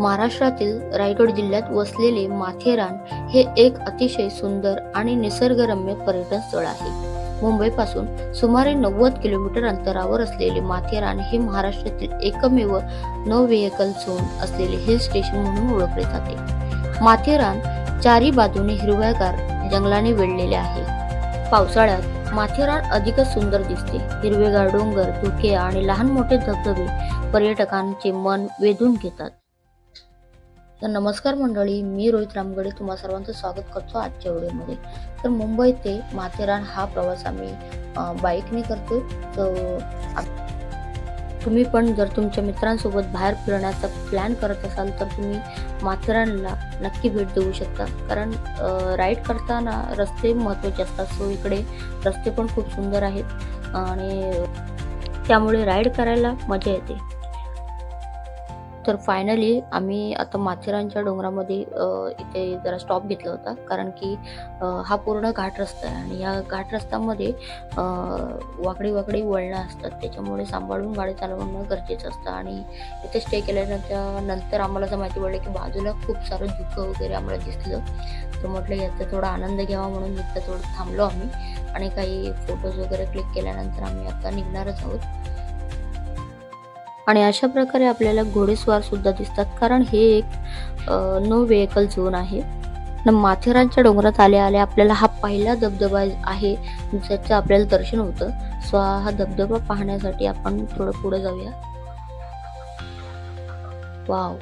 महाराष्ट्रातील रायगड जिल्ह्यात वसलेले माथेरान हे एक अतिशय सुंदर आणि निसर्गरम्य पर्यटन स्थळ आहे. मुंबईपासून सुमारे नव्वद किलोमीटर अंतरावर असलेले माथेरान हे महाराष्ट्रातील एकमेव नो व्हेकल झोन असलेले हिल स्टेशन म्हणून ओळखले जाते. माथेरान चारी बाजूने हिरव्यागार जंगलाने वेढलेले आहे. पावसाळ्यात माथेरान अधिकच सुंदर दिसते. हिरवेगार डोंगर धुके आणि लहान मोठे धबधबे पर्यटकांचे मन वेधून घेतात. तर नमस्कार मंडळी मी रोहित रामगडे तुम्हा सर्वांचं स्वागत करतो आजच्या व्हिडिओमध्ये. तर मुंबई ते माथेरान हा प्रवास आम्ही बाईकने करतो तर तुम्ही पण जर तुमच्या मित्रांसोबत बाहेर फिरण्याचा प्लॅन करत असाल तर तुम्ही माथेरानला नक्की भेट देऊ शकता. कारण राईड करताना रस्ते महत्त्वाचे असतात. सो इकडे रस्ते पण खूप सुंदर आहेत. आणि त्यामुळे राईड करायला मजा येते. तर फायनली आम्ही आता माथेरानच्या डोंगरामध्ये इथे जरा स्टॉप घेतला होता. कारण की हा पूर्ण घाट रस्ता आहे आणि या घाट रस्त्यामध्ये वाकडी वाकडी वळणं असतात. त्याच्यामुळे सांभाळून गाडी चालवणं गरजेचं असतं. आणि इथे स्टे केल्यानंतर नंतर आम्हाला असं माहिती पडलं की बाजूला खूप सारं धुकं वगैरे आम्हाला दिसलं. तर म्हटलं याचा थोडा आनंद घ्यावा म्हणून इथं थोडं थांबलो आम्ही. आणि काही फोटोज वगैरे क्लिक केल्यानंतर आम्ही आता निघणारच आहोत. आणि अशा प्रकारे आपल्याला घोडेस्वार सुद्धा दिसतात. कारण हे एक नो व्हेकल झोन आहे. न माथेरानच्या डोंगरात आल्या आल्या आपल्याला हा पहिला धबधबा आहे ज्याचं आपल्याला दर्शन होतं. सो हा धबधबा पाहण्यासाठी आपण थोडं पुढे जाऊया. वाव.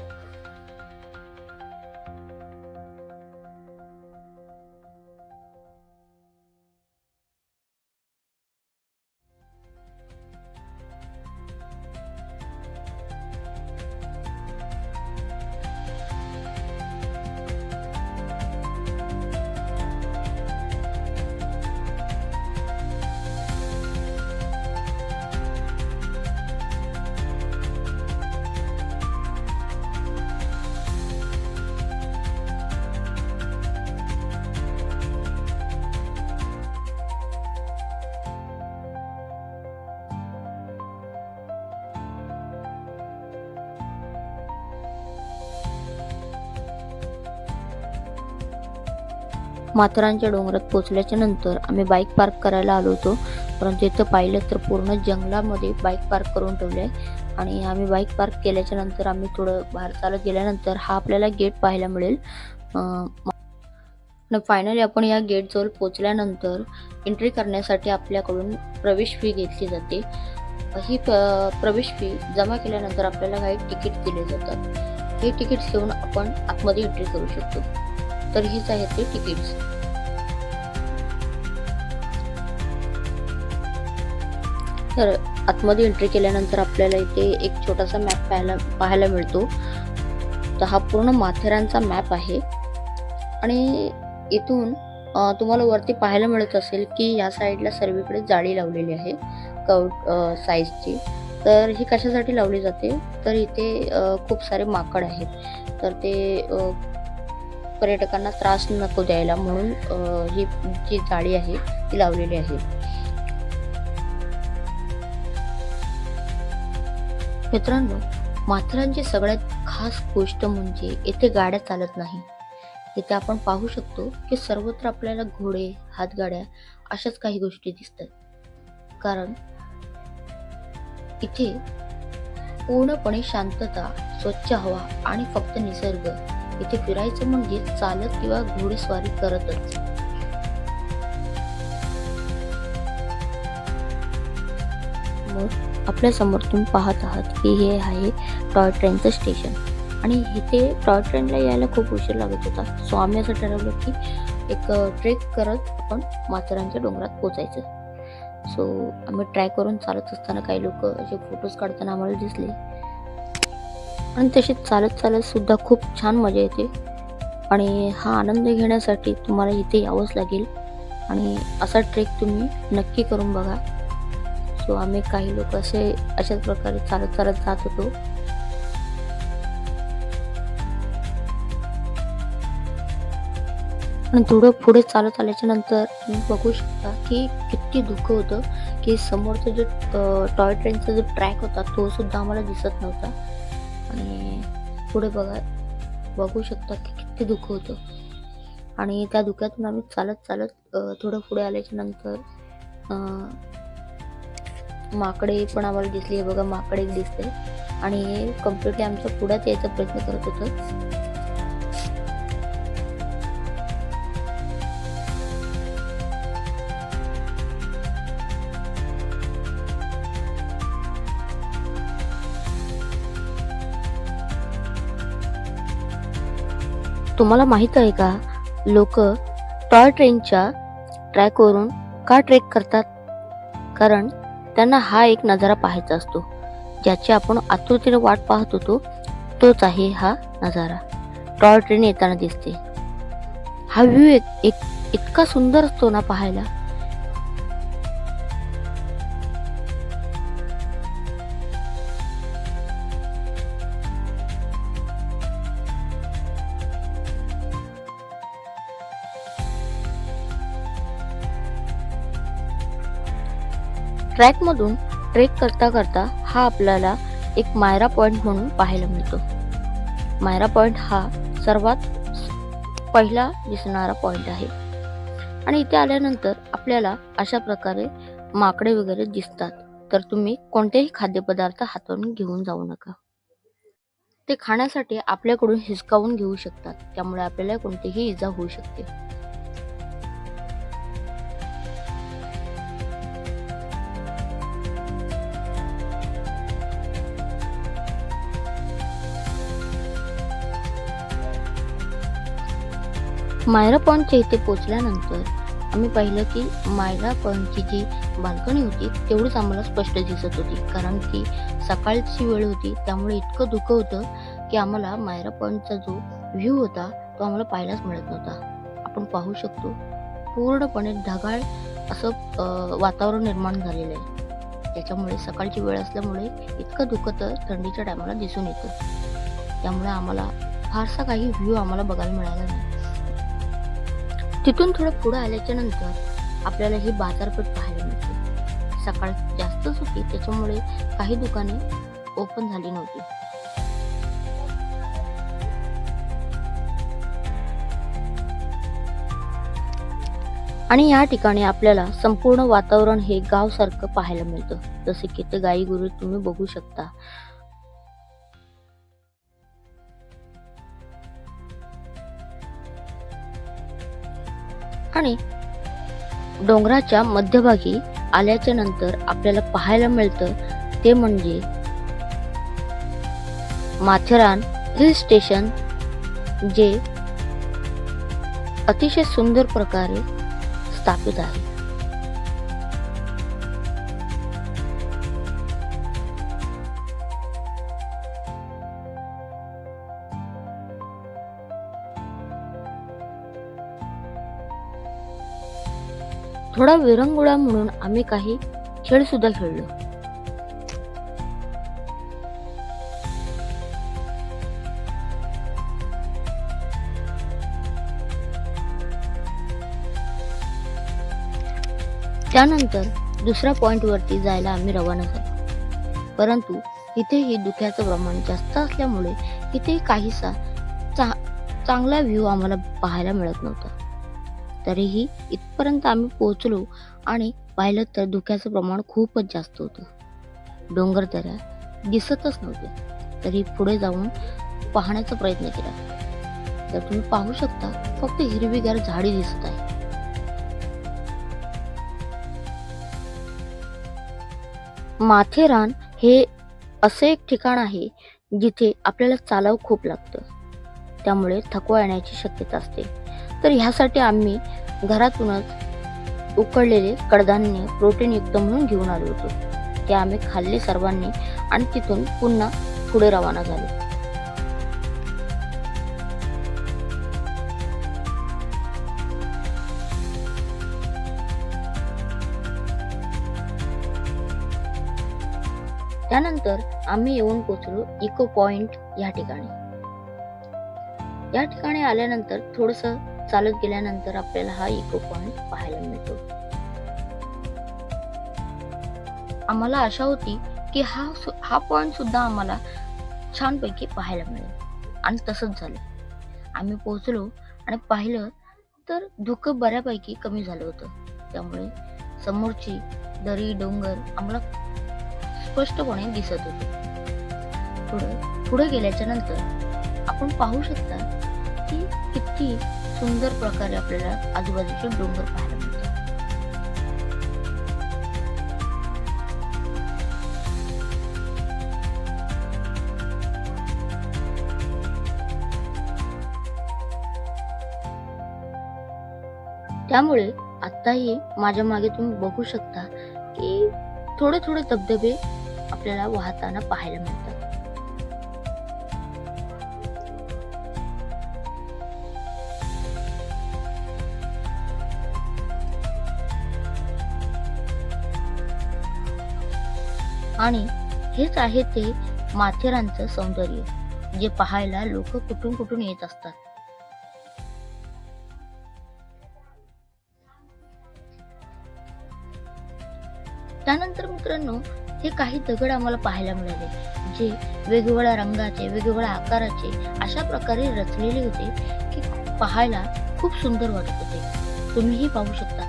माथेरानच्या डोंगरात पोचल्याच्यानंतर आम्ही बाईक पार्क करायला आलो होतो. परंतु इथं पाहिलं तर पूर्ण जंगलामध्ये बाईक पार्क करून ठेवले आणि आम्ही बाईक पार्क केल्याच्यानंतर आम्ही थोडं बाहेर चालत गेल्यानंतर हा आपल्याला गेट पाहायला मिळेल. फायनली आपण या गेट जवळ एंट्री करण्यासाठी आपल्याकडून प्रवेश फी घेतली जाते. ही प्रवेश फी जमा केल्यानंतर आपल्याला काही तिकीट दिले जातात. हे तिकीट घेऊन आपण आतमध्ये एंट्री करू शकतो. तर हीच आहेत ते तिकीट्स तर आतमध्ये एंट्री केल्यानंतर आपल्याला इथे एक छोटासा मॅप पाहायला पाहायला मिळतो. तर हा पूर्ण माथेरानचा मॅप आहे. आणि इथून तुम्हाला वरती पाहायला मिळत असेल की या साईडला सर्वीकडे जाळी लावलेली आहे. कव साईजची तर ही कशासाठी लावली जाते? तर इथे खूप सारे माकड आहेत. तर ते पर्यटकांना त्रास नको द्यायला म्हणून ही जी जाळी आहे ती लावलेली आहे. मित्रांनो माथेरानची सगळ्यात खास गोष्ट म्हणजे येथे गाड्या चालत नाही. इथे आपण पाहू शकतो की सर्वत्र आपल्याला घोडे हातगाड्या अशाच काही गोष्टी दिसतात. कारण इथे पूर्णपणे शांतता स्वच्छ हवा आणि फक्त निसर्ग इथे फिरायचं म्हणजे चालत किंवा घोडेस्वारी करतच. मग आपल्यासमोर तुम्ही पाहत आहात की हे आहे टॉय ट्रेनचं स्टेशन. आणि इथे टॉय ट्रेनला यायला खूप उशीर लागत होता. सो आम्ही असं ठरवलं की एक ट्रेक करत आपण माथेरानच्या डोंगरात पोचायचं. सो आम्ही ट्राय करून चालत असताना काही लोक असे फोटोज काढताना आम्हाला दिसले. आणि तशी चालत चालत सुद्धा खूप छान मजा येते. आणि हा आनंद घेण्यासाठी तुम्हाला इथे यावंच लागेल. आणि असा ट्रेक तुम्ही नक्की करून बघा. सो आम्ही काही लोक असे अशाच प्रकारे चालत चालत जात होतो. आणि थोडं पुढे चालत आल्याच्यानंतर तुम्ही बघू शकता की किती दुःख होतं की समोरचा जो टॉय ट्रेनचा जो ट्रॅक होता तो सुद्धा आम्हाला दिसत नव्हता. आणि पुढे बघा बघू शकता की किती दुःख होतं. आणि त्या धुक्यातून आम्ही चालत चालत थोडं पुढे आल्याच्यानंतर माकडे पण आम्हाला दिसली. हे बघा माकडे दिसते आणि हे कम्प्लिटली आमच्या पुढ्यात यायचा प्रयत्न करत होतं. तुम्हाला माहीत आहे का? लोक टॉय ट्रेनच्या ट्रॅकवरून का ट्रेक करतात? कारण त्यांना हा एक नजारा पाहायचा असतो. ज्याची आपण आतुरतेने वाट पाहत होतो तोच आहे हा नजारा. टॉय ट्रेन येताना दिसते. हा व्ह्यू एक, एक इतका सुंदर असतो ना पाहायला. ट्रॅकमधून ट्रेक करता करता हा आपल्याला एक मायरा पॉइंट म्हणून पाहायला मिळतो. मायरा पॉइंट हा सर्वात पहिला दिसणारा पॉइंट आहे. आणि इथे आल्यानंतर आपल्याला अशा प्रकारे माकडे वगैरे दिसतात. तर तुम्ही कोणतेही खाद्यपदार्थ हाताळून घेऊन जाऊ नका. ते खाण्यासाठी आपल्याकडून हिसकावून घेऊ शकतात. त्यामुळे आपल्याला कोणतीही इजा होऊ शकते. मायरा पॉइंटच्या इथे पोचल्यानंतर आम्ही पाहिलं की मायरा पॉइंटची जी बाल्कनी होती तेवढीच आम्हाला स्पष्ट दिसत होती. कारण की सकाळची वेळ होती त्यामुळे इतकं धुकं होतं की आम्हाला मायरा पॉइंटचा जो व्ह्यू होता तो आम्हाला पाहायलाच मिळत नव्हता. आपण पाहू शकतो पूर्णपणे ढगाळ असं वातावरण निर्माण झालेलं आहे. त्याच्यामुळे सकाळची वेळ असल्यामुळे इतकं दुःख तर थंडीच्या टायमाला दिसून येतं. त्यामुळे आम्हाला फारसा काही व्ह्यू आम्हाला बघायला मिळाला नाही. तिथून थोडं पुढे आल्याच्यानंतर आपल्याला ही बाजारपेठ पाहायला मिळते. सकाळ जास्तच होती त्याच्यामुळे काही दुकाने ओपन झाली नव्हती. आणि या ठिकाणी आपल्याला संपूर्ण वातावरण हे गावसारखं पाहायला मिळतं. जसे की ते गाई गुरु तुम्ही बघू शकता. आणि डोंगराच्या मध्यभागी आल्याच्यानंतर आपल्याला पाहायला मिळतं ते म्हणजे माथेरान हिल स्टेशन जे अतिशय सुंदर प्रकारे स्थापित आहे. थोडा विरंगुळा म्हणून आम्ही काही खेळ सुद्धा खेळलो. त्यानंतर दुसऱ्या पॉइंट वरती जायला आम्ही रवाना झालो. परंतु इथेही दुख्याचं प्रमाण जास्त असल्यामुळे इथे काहीसा चा चांगला व्ह्यू आम्हाला पाहायला मिळत नव्हता. तरीही इथपर्यंत आम्ही पोहोचलो आणि पाहिलं तर धुक्याचं प्रमाण खूपच जास्त होतं. डोंगर दऱ्या दिसतच नव्हते. तरी पुढे जाऊन पाहण्याचा प्रयत्न केला. तर तुम्ही पाहू शकता फक्त हिरवीगार झाडी दिसत आहे माथेरान हे असे एक ठिकाण आहे जिथे आपल्याला चालावं खूप लागतं. त्यामुळे थकवा येण्याची शक्यता असते. तर ह्यासाठी आम्ही घरातूनच उकडलेले कडधान्य प्रोटीनयुक्त म्हणून घेऊन आलो होतो. ते आम्ही खाल्ले सर्वांनी आणि तिथून पुन्हा पुढे रवाना झालो. त्यानंतर आम्ही येऊन पोचलो इको पॉइंट या ठिकाणी. या ठिकाणी आल्यानंतर थोडस चालत गेल्यानंतर आपल्याला हा इको पॉइंट पाहायला मिळतो. आम्हाला आशा होती की हा हा पॉइंट सुद्धा आम्हाला छानपैकी पाहायला मिळेल. आणि तसंच झालं. आम्ही पोहोचलो आणि पाहिलं तर धुकं बऱ्यापैकी कमी झालं होतं. त्यामुळे समोरची दरी डोंगर आम्हाला स्पष्टपणे दिसत होते. पुढे पुढे गेल्याच्यानंतर आपण पाहू शकता की किती सुंदर प्रकारे आपल्याला आजूबाजूचे डोंगर पाहायला मिळतात. त्यामुळे आत्ताही माझ्या मागे तुम्ही बघू शकता की थोडे थोडे धबधबे आपल्याला वाहताना पाहायला मिळतात. आणि हेच आहे ते माथेरानचं सौंदर्य जे पाहायला लोक कुठून कुठून येत असतात. त्यानंतर मित्रांनो हे काही दगड आम्हाला पाहायला मिळाले जे वेगवेगळ्या रंगाचे वेगवेगळ्या आकाराचे अशा प्रकारे रचलेले होते की पाहायला खूप सुंदर वाटत होते. तुम्हीही पाहू शकता.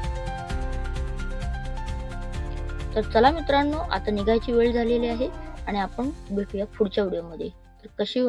तर चला मित्रांनो आता निघायची वेळ झालेली आहे आणि आपण भेटूया पुढच्या व्हिडिओमध्ये. तर कशी